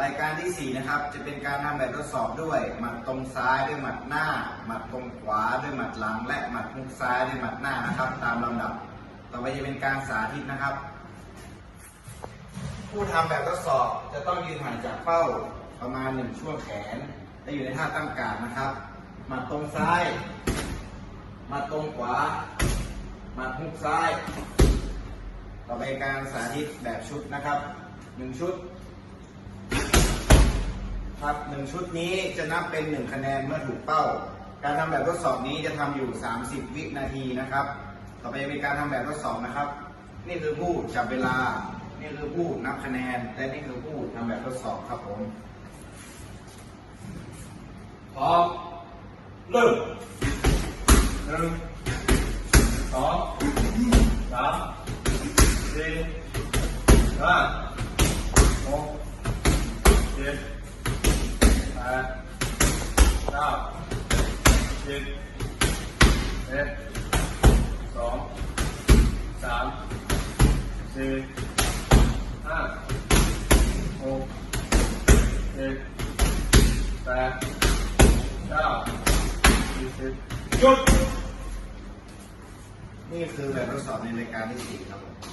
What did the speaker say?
รายการที่ 4 นะครับ จะเป็นการทำแบบทดสอบด้วย หมัดตรงซ้ายด้วยหมัดหน้า หมัดตรงขวาด้วยหมัดหลัง และหมัดฮุกซ้ายด้วยหมัดหน้านะครับ ตามลำดับ ต่อไปจะเป็นการสาธิตนะครับ ผู้ทำแบบทดสอบจะต้องยืนห่างจากเป้าประมาณหนึ่งช่วงแขน และอยู่ในท่าตั้งการนะครับ หมัดตรงซ้าย หมัดตรงขวา หมัดฮุกซ้าย ต่อไปการสาธิตแบบชุดนะครับหนึ่งชุด ครับหนึ่งชุดนี้จะนับเป็นหนึ่งคะแนนเมื่อถูกเป้า การทำแบบทดสอบนี้จะทำอยู่ 30 วินาทีนะครับ ต่อไปเป็นการทำแบบทดสอบนะครับ นี่คือผู้จับเวลา นี่คือผู้นับคะแนน และนี่คือผู้ทำแบบทดสอบครับผมพร้อมเริ่มหนึ่งสองสามสี่ห้าหกเจ็ด ก้าสิบเอ็ดสองสามสี่ห้าหกเจ็ดแปดเก้ายี่สิบหยุด นี่คือแบบทดสอบในรายการที่สี่ครับผม